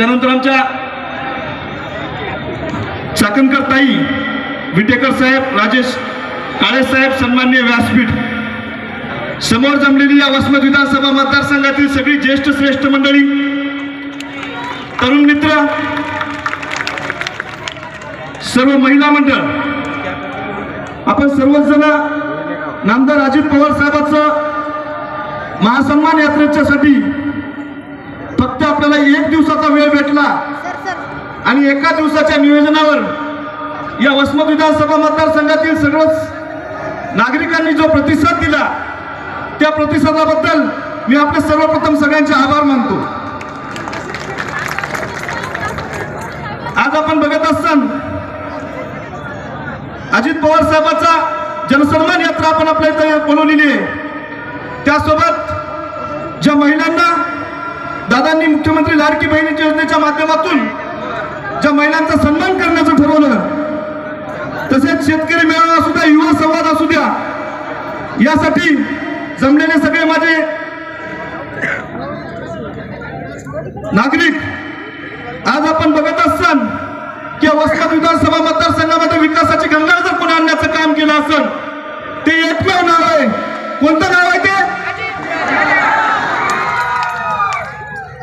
त्यानंतर आमच्या चाकणकर ताई विटेकर साहेब राजेश काळे साहेब सन्मान्य व्यासपीठ. समोर जमलेली या वसमत विधानसभा मतदारसंघातील सगळी ज्येष्ठ श्रेष्ठ मंडळी तरुण मित्र सर्व महिला मंडळ आपण सर्वच जण नामदार अजित पवार साहेबांचं महासन्मान यात्रेच्यासाठी आपल्याला एक दिवसाचा वेळ भेटला. आणि एका दिवसाच्या नियोजनावर या वसमत विधानसभा मतदारसंघातील सर्वच नागरिकांनी जो प्रतिसाद दिला त्या प्रतिसादाबद्दल मी आपले सर्वप्रथम सगळ्यांचे आभार मानतो. आज आपण बघत असतान अजित पवार साहेबाचा जनसन्मान यात्रा आपण आपल्या इथे बोलवलेली आहे. त्यासोबत ज्या महिलांना दादांनी मुख्यमंत्री लाडकी बहिणीच्या योजनेच्या माध्यमातून ज्या महिलांचा सन्मान करण्याचं ठरवलं तसेच शेतकरी मेळावा असू द्या युवा संवाद असू द्या यासाठी जमलेले सगळे माझे नागरिक आज आपण बघत असताल की वस्तात विधानसभा मतदारसंघामध्ये विकासाची गंगा जर कोणी आणण्याचं काम केलं असेल ते एकमेव नाव आहे. कोणतं नाव आहे ते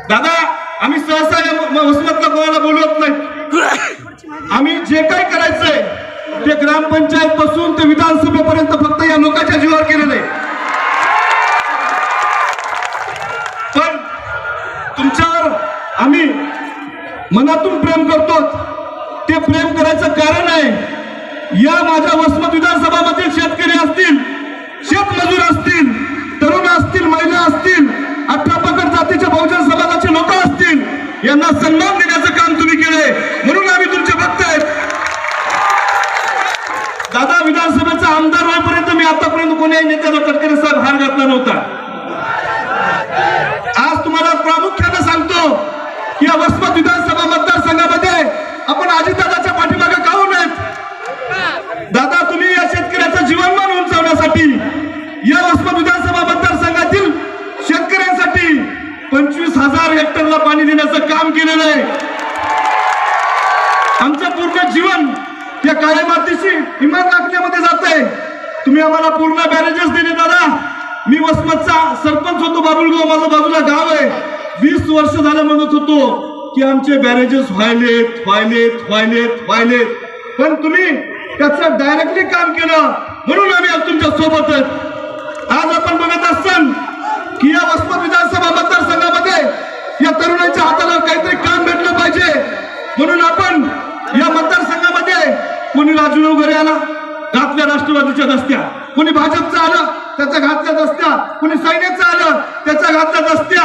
दादा आम्ही सहसा या म- वसमतला कोणाला बोलवत नाही. आम्ही जे काही करायचंय ते ग्रामपंचायत पासून ते विधानसभेपर्यंत फक्त या लोकांच्या जीवावर केलेलं आहे. पण तुमच्यावर आम्ही मनातून प्रेम करतो. ते प्रेम करायचं कारण आहे या माझ्या वसमत विधानसभामधील शेतकरी असतील शेतमजूर असतील तरुण असतील महिला असतील अठरा पकड जातीच्या बहुजन समाजाचे लोक असतील यांना सन्मान देण्याचं काम तुम्ही केलंय म्हणून आम्ही तुमचे भक्त आहेत दादा विधानसभेचा आमदार होईपर्यंत मी आतापर्यंत कोण्याही नेत्याला तटकरे साहेब हार घातला नव्हता आज तुम्हाला प्रामुख्याने सांगतो की या वसमत विधानसभा मतदारसंघामध्ये आपण अजितदादाच्या पाठीमागे का होऊ नयेत दादा तुम्ही या शेतकऱ्याचं जीवनमान उंचावण्यासाठी या वसमत विधानसभा मतदारसंघातील शेतकऱ्यांसाठी पंचवीस हजार हेक्टरला पाणी काम केलेलं आहे. आमचं पूर्ण जीवन या काळ्या मातीशी इमान राखण्यामध्ये जात आहे. तुम्ही आम्हाला पूर्ण बॅरेजेस दिले दादा. मी वसमतचा सरपंच होतो बाबुलगाव माझं बाजूला गाव आहे. वीस वर्ष झालं म्हणत होतो की आमचे बॅरेजेस व्हायलेत व्हायलेत व्हायलेत व्हायलेत. पण तुम्ही त्याचं डायरेक्टली काम केलं. म्हणून आम्ही आज तुमच्यासोबत आज आपण बघत असताल की या वसमत विधानसभा मतदारसंघात या तरुणांच्या हाताला काहीतरी काम भेटलं पाहिजे. म्हणून आपण या मतदारसंघामध्ये कोणी राजू घरी आला घातल्या राष्ट्रवादीच्या दस्त्या. कोणी भाजपचा आलं त्याचा घातल्या दस्त्या. कोणी सैन्याचं आलं त्याच्या घातल्या दस्त्या.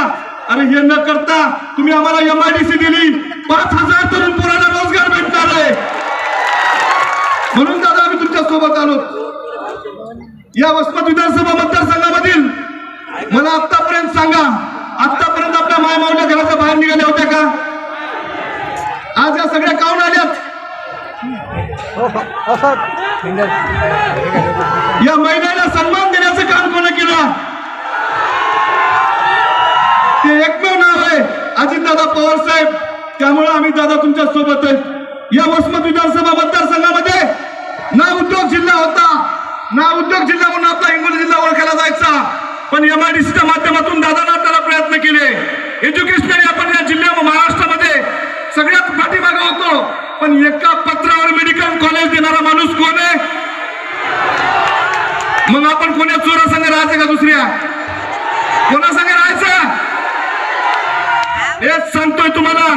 अरे हे न करता तुम्ही आम्हाला एमआयडीसी दिली. पाच हजार तरुण पोरांना रोजगार भेटणार आहे. म्हणून दादा आम्ही तुमच्यासोबत आलो. या वसमत विधानसभा मतदारसंघामधील मला आतापर्यंत सांगा आतापर्यंत आपल्या मायमावल्या घराच्या बाहेर निघाल्या होत्या का? आज या सगळ्या काऊन आल्यात? या महिलांना सन्मान देण्याचं काम कोण केलं? ते एकमेव नाव आहे अजितदादा पवार साहेब. त्यामुळे आम्ही दादा तुमच्यासोबत आहे. या वसमत विधानसभा मतदारसंघामध्ये ना उद्योग जिल्हा होता. ना उद्योग जिल्हा म्हणून आपला हिंगोली जिल्हा ओळखला जायचा. पण एमआयडीसीच्या माध्यमातून दादानं आपल्याला प्रयत्न केले. एज्युकेशनली आपण या जिल्ह्या महाराष्ट्रामध्ये सगळ्यात पाठीमागे होतो. पण एका पत्रावर मेडिकल कॉलेज देणारा माणूस कोण आहे? मग आपण कोण्या चोरा संघ राहायचं का दुसऱ्या? कोणा संघ राहायचं? हेच सांगतोय तुम्हाला.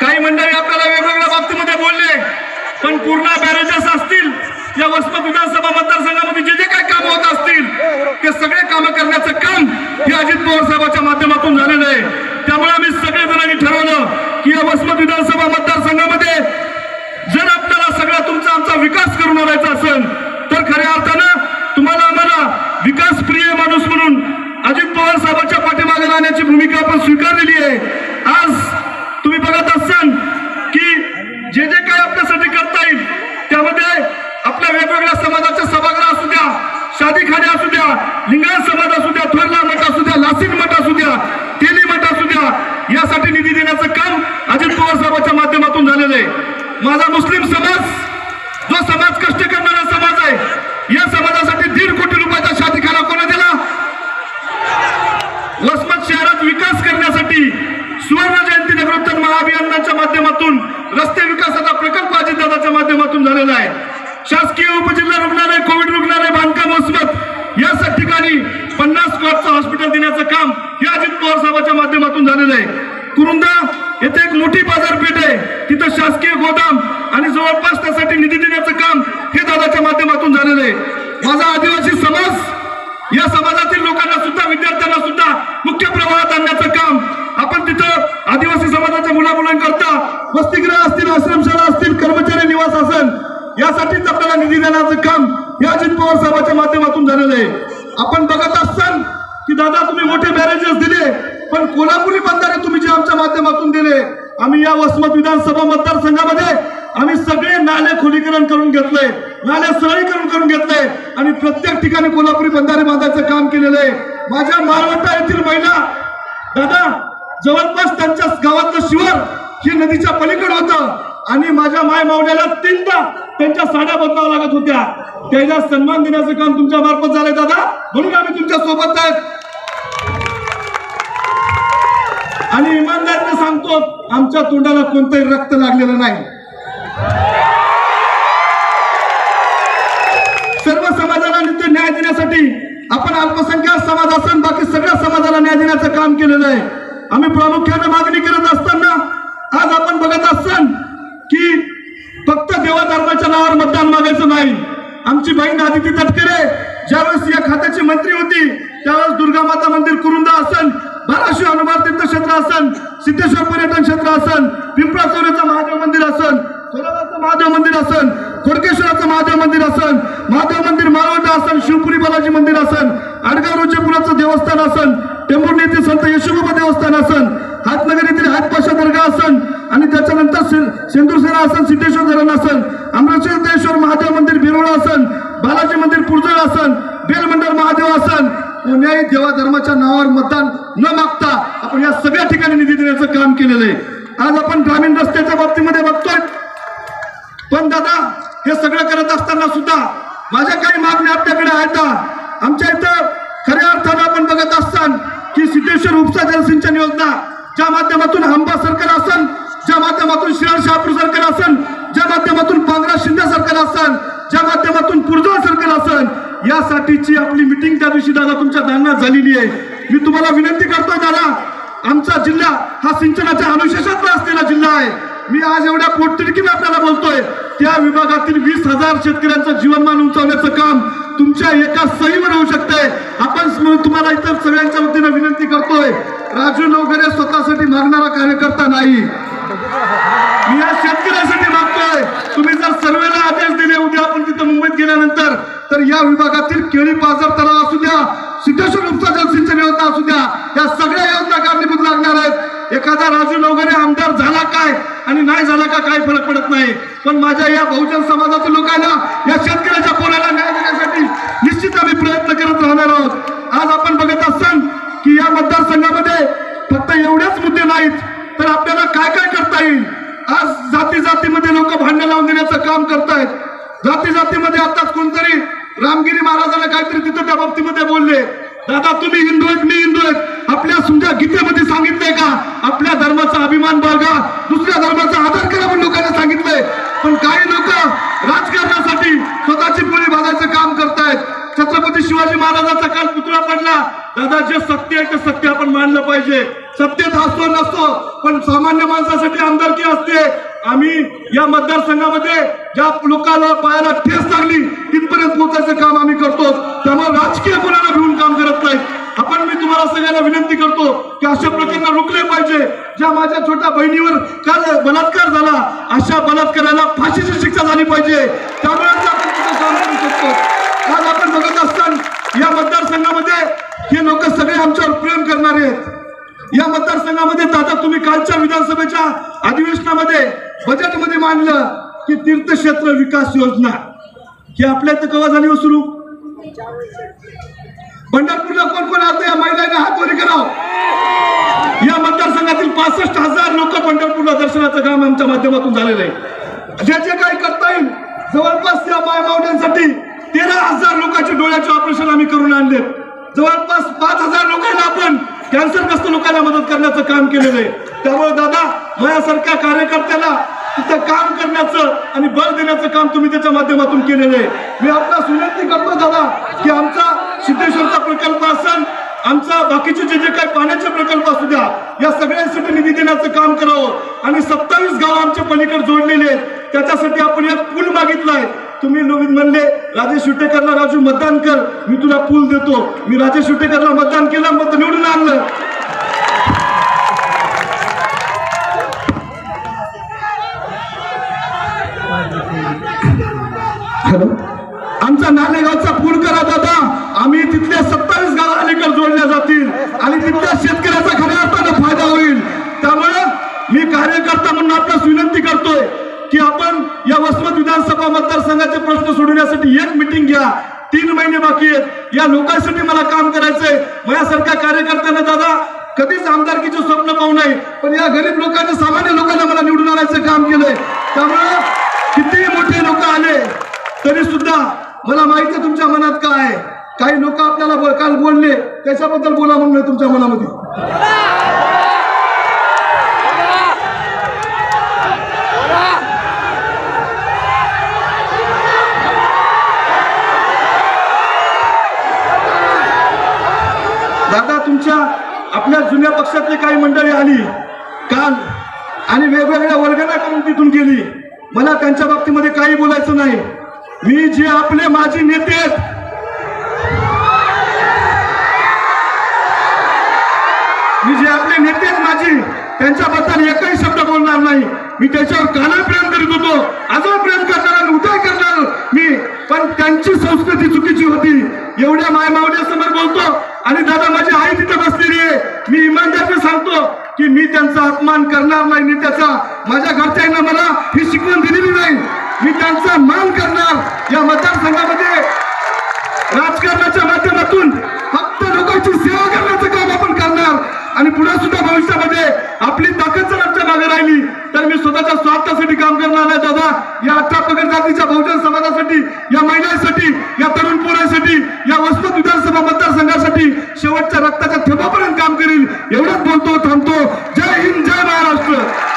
काही मंडळी आपल्याला वेगवेगळ्या बाबतीमध्ये बोलले पण पूर्ण बॅरेजेस असतील या वसमत विधानसभा मतदारसंघामध्ये जे जे काही काम होतात असतील ते सगळे काम करण्याचं काम पवारसाहेबांच्या माध्यमातून झालेलं आहे. त्यामुळे आम्ही सगळे जणांनी ठरवलं की या वसमत विधानसभा मतदारसंघामध्ये जर आपल्याला सगळा तुमचा आमचा विकास करून आणायचा असेल तर खऱ्या अर्थानं तुम्हाला आम्हाला विकास प्रिय माणूस म्हणून अजित पवार साहेबांच्या पाठीमागे राहण्याची भूमिका आपण स्वीकारलेली आहे. आज तुम्ही बघत असाल की जे जे काही आपल्यासाठी करता येईल त्यामध्ये आपल्या वेगवेगळ्या समाजाच्या सभागृह असू द्या शादीखाने असू द्या लिंगायत समाज असू द्या थोरला मठ असू द्या लासिक मठ असू द्या तेली मठ असू द्या यासाठी निधी देण्याचं काम अजित माझा मुस्लिम समाज जो समाज कष्ट करणारा समाज आहे या समाजासाठी दीड कोटी रुपयाचा शादीखाना कोणा दिला? वसमत शहरात विकास करण्यासाठी सुवर्ण जयंती नगरोत्तर महाअभियानाच्या माध्यमातून रस्ते विकासाचा प्रकल्प अजितदादाच्या माध्यमातून झालेला आहे. शासकीय उपजिल्हा रुग्णालय कोविड रुग्णालय बांधकाम वसमत या ठिकाणी पन्नास कोटचं हॉस्पिटल देण्याचं काम हे अजित पवार साहेबांच्या माध्यमातून झालेलं आहे. कुरुंदा येथे एक मोठी बाजारपेठ आहे. तिथं शासकीय गोदाम आणि जवळपास त्यासाठी निधी देण्याचं काम हे दादाच्या माध्यमातून झालेलं आहे. माझा आदिवासी समाज या समाजातील लोकांना सुद्धा विद्यार्थ्यांना सुद्धा मुख्य प्रवाहात आणण्याचं काम आपण तिथं आदिवासी समाजाच्या मुलामुलांकरता वसतिगृह असतील आश्रमशाळा असतील कर्मचारी निवास असेल यासाठीच आपल्याला निधी देण्याचं काम या अजित पवार साहेबांच्या माध्यमातून झालेलं आहे. आपण बघत असाल की दादा तुम्ही मोठे बॅरेजेस दिले पण कोल्हापुरी बंधारे तुम्ही जे आमच्या माध्यमातून दिले या वसमत विधानसभा मतदारसंघामध्ये आम्ही सगळे नाले खोलीकरण करून घेतलंय. नाले सरळीकरण करून घेतलंय. आणि प्रत्येक ठिकाणी कोल्हापुरी बंधारे बांधायचं काम केलेलं आहे. माझ्या मारवटा येथील महिला दादा जवळपास त्यांच्या गावातलं शिवर हे नदीच्या पलीकडे होतं. आणि माझ्या माय मावल्याला तीनदा त्यांच्या साड्या बदलाव्या लागत होत्या. त्याला सन्मान देण्याचं काम तुमच्या मार्फत झालंय दादा. म्हणून आम्ही तुमच्यासोबत आहेत. आणि इमानदारीने सांगतो आमच्या तोंडाला कोणतंही रक्त लागलेलं नाही. सर्व समाजाला नित्य न्याय देण्यासाठी आपण अल्पसंख्याक समाज असून बाकी सगळ्या समाजाला न्याय देण्याचं काम केलेलं आहे. आम्ही प्रामुख्याने मागणी करत असताना आज आपण बघत असाल की फक्त देवाधर्माच्या नावावर मतदान मागायचं नाही. आमची बहीण आदिती तटकरे ज्यावेळेस या खात्याची मंत्री होती त्यावेळेस दुर्गा माता मंदिर कुरुंदा असन धाराशिव हनुमान तीर्थक्षेत्र असन सिद्धेश्वर पर्यटन क्षेत्र असन पिंपळा महादेव मंदिर असन सोलापूरचं महादेव मंदिर असन थोडकेश्वराचं महादेव मंदिर असन महादेव मंदिर मालवंडा असन शिवपुरी बालाजी मंदिर असन आडगाव रोजेपुराचं देवस्थान असन टेंभुर्णी येथील संत यशोबाबा देवस्थान असन हातनगर येथील हातपाशा दर्गा असन आणि त्याच्यानंतर सिंधुसेना असन सिद्धेश्वर धरण असन अमृतेश्वर महादेव मंदिर बिरोळा असन बालाजी मंदिर पुरजळ असन बेलमंडळ महादेव असन. कोण्याही देवा धर्माच्या नावावर मतदान न मागता आपण या सगळ्या ठिकाणी निधी देण्याचं काम केलेलं आहे आज आपण ग्रामीण रस्त्याच्या बाबतीमध्ये बघतोय पण दादा हे सगळं करत असताना सुद्धा अशा काही मागण्या आपल्याकडे आहेत आमच्या इथं खऱ्या अर्थानं आपण बघत असताना की सिद्धेश्वर उपसा जलसिंचन योजना ज्या माध्यमातून हंबा सरकार असन ज्या माध्यमातून शिराळ शहापूर सरकार असन ज्या माध्यमातून पांगरा शिंदे सरकार असन ज्या माध्यमातून पुरजोळ सरकार असन यासाठीची आपली मिटिंग त्या दिवशी दादा तुमच्या दालनात झालेली आहे. मी तुम्हाला विनंती करतो दादा आमचा जिल्हा हा सिंचनाच्या अनुशेषातला असलेला जिल्हा आहे. मी आज एवढ्या पोटतिडकीने आपल्याला बोलतोय. त्या विभागातील वीस हजार शेतकऱ्यांचं जीवनमान उंचावण्याचं काम तुमच्या एका सहीवर होऊ शकतंय. आपण तुम्हाला इतर सगळ्यांच्या वतीनं विनंती करतोय राजू नवकरे स्वतःसाठी मागणारा कार्यकर्ता नाही. मी या शेतकऱ्यासाठी मागतोय. तुम्ही जर सर्वेला आदेश दिले उद्या आपण तिथं मुंबईत गेल्यानंतर तर या विभागातील केळी बाजार तलाव असू द्या सिद्धेश्वर उपसा जलसिंचन योजना असू द्या या सगळ्या योजना कारणीभूत लागणार आहेत एखादा राजू नवघरे आमदार झाला काय आणि नाही झाला का काय फरक पडत नाही? पण माझ्या या बहुजन समाजातील लोकांना या शेतकऱ्याच्या पोराला न्याय देण्यासाठी निश्चित आम्ही प्रयत्न करत राहणार आहोत. आज आपण बघत असाल की या मतदारसंघामध्ये फक्त एवढेच मुद्दे नाहीत तर आपल्याला काय काय करता येईल? आज जाती जातीमध्ये लोक भांडण लावून देण्याचं काम करतायत. जाती जातीमध्ये आताच कोणतरी रामगिरी महाराजाला काहीतरी तिथं त्या बाबतीमध्ये बोलले. दादा तुम्ही हिंदू आहेत मी हिंदू आहेत आपल्या तुमच्या गीतेमध्ये सांगितलंय का? आपल्या धर्माचा अभिमान बाळगा. दुसऱ्या धर्माचा आदर करा पण लोकांना सांगितलंय. पण काही लोक राजकारणासाठी स्वतःची पोळी भाजायचं काम करतायत. छत्रपती शिवाजी महाराजांचा काल पुतळा पडला. दादा जे सत्य आहे ते सत्य आपण मानलं पाहिजे. सत्यात असतो नसतो पण सामान्य माणसासाठी आमदारकी असते. आम्ही या मतदारसंघामध्ये ज्या लोकांना पायाला ठेस लागली तिथपर्यंत पोहोचायचं काम आम्ही करतो. त्यामुळे राजकीय कोणाला भिवून काम करत नाही. आपण मी तुम्हाला सगळ्यांना विनंती करतो की अशा प्रकरण रोखले पाहिजे. ज्या माझ्या छोट्या बहिणीवर काल बलात्कार झाला अशा बलात्काराला फाशीची शिक्षा झाली पाहिजे. त्यामुळेच आपण काम करू शकतो? आज आपण बघत असताना या मतदारसंघामध्ये हे लोक सगळे आमच्यावर प्रेम करणारे आहेत. या मतदारसंघामध्ये दादा तुम्ही कालच्या विधानसभेच्या अधिवेशनामध्ये बजेटमध्ये मांडलं की तीर्थक्षेत्र विकास योजना. ही आपल्या इथं कवा झाली हो सुरू? पंढरपूरला कोण कोण आता या महिलांना हात वरी कराव. या मतदारसंघातील पासष्ट हजार लोक पंढरपूरला दर्शनाचं काम आमच्या माध्यमातून झालेलं आहे. जे जे काही करता येईल जवळपास त्या मायमावण्यांसाठी तेरा हजार लोकांचे डोळ्याचे ऑपरेशन आम्ही करून आणले. जवळपास पाच हजार लोकांना आपण कॅन्सरग्रस्त लोकांना मदत करण्याचं काम केलेलं आहे. त्यामुळे दादा माझ्यासारख्या कार्यकर्त्याला तिथं काम करण्याचं आणि बळ देण्याचं काम तुम्ही त्याच्या माध्यमातून केलेलं आहे. मी आपला विनंती करतो दादा की आमचा सिद्धेश्वरचा प्रकल्प असेल आमचा बाकीचे जे जे काही पाण्याचे प्रकल्प असू द्या या सगळ्यांसाठी निधी देण्याचं काम करावं. आणि सत्तावीस गाव आमच्या पलीकडे जोडलेले आहेत. त्याच्यासाठी आपण एक पूल मागितलाय तुम्ही नवीन म्हणले राजेश विटेकरला राजू मतदान कर मी तुला पूल देतो. मी राजेश विटेकरला मतदान केलं मत निवडून आणलं. हॅलो आमचा नालेगावचा पूल करा दादा. आम्ही तिथल्या सत्तावीस गाव अलीकडे जोडल्या जातील. आणि तिथल्या शेतकऱ्याचा खऱ्या अर्थानं फायदा होईल. त्यामुळे मी कार्यकर्ता म्हणून आपल्यास विनंती करतोय की आपण या वसमत विधानसभा मतदारसंघाचे प्रश्न सोडवण्यासाठी एक मिटिंग घ्या. तीन महिने बाकी आहेत. या लोकांसाठी मला काम करायचंय. माझ्यासारख्या कार्यकर्त्यांना दादा कधीच आमदारकीचे स्वप्न पाहू नये. पण या गरीब लोकांना सामान्य लोकांना मला निवडून आणायचं काम केलंय. त्यामुळे कितीही मोठे लोक आले तरी सुद्धा मला माहिती आहे तुमच्या मनात काय आहे. काही लोक आपल्याला काल बोलले त्याच्याबद्दल बोला म्हणून तुमच्या मनामध्ये. दादा तुमच्या आपल्या जुन्या पक्षातली काही मंडळी आली काल आणि वेगवेगळ्या वर्गाला करून तिथून गेली. मला त्यांच्या बाबतीमध्ये काही बोलायचं नाही. मी जे आपले माजी नेते आहेत मी जे आपले नेते आहेत माझी त्यांच्याबद्दल एकही शब्द बोलणार नाही. मी त्याच्यावर काना प्रेम करीत होतो आजही प्रेम करणार आणि उदय करणार. मी पण त्यांची संस्कृती चुकीची होती. एवढ्या मायमावल्या समोर बोलतो आणि दादा माझी आई तिथे बसलेली आहे. मी इमानदारीने सांगतो की मी त्यांचा अपमान करणार नाही नेत्याचा माझ्या घरच्यांना मला ही शिकवण मी त्यांचा मान करणार या मतदारसंघामध्ये. राजकारणाच्या माध्यमातून फक्त लोकांची सेवा करण्याचं काम आपण करणार. आणि पुढे सुद्धा भविष्यामध्ये आपली ताकद जर आमच्या मागे राहिली तर मी स्वतःच्या स्वार्थासाठी काम करणार नाही दादा. या अठरा पगड जातीच्या बहुजन समाजासाठी या महिलांसाठी या तरुण पोरांसाठी या वस्तू विधानसभा मतदारसंघासाठी शेवटच्या रक्ताच्या थेंबापर्यंत काम करील. एवढंच बोलतो थांबतो. जय हिंद जय महाराष्ट्र.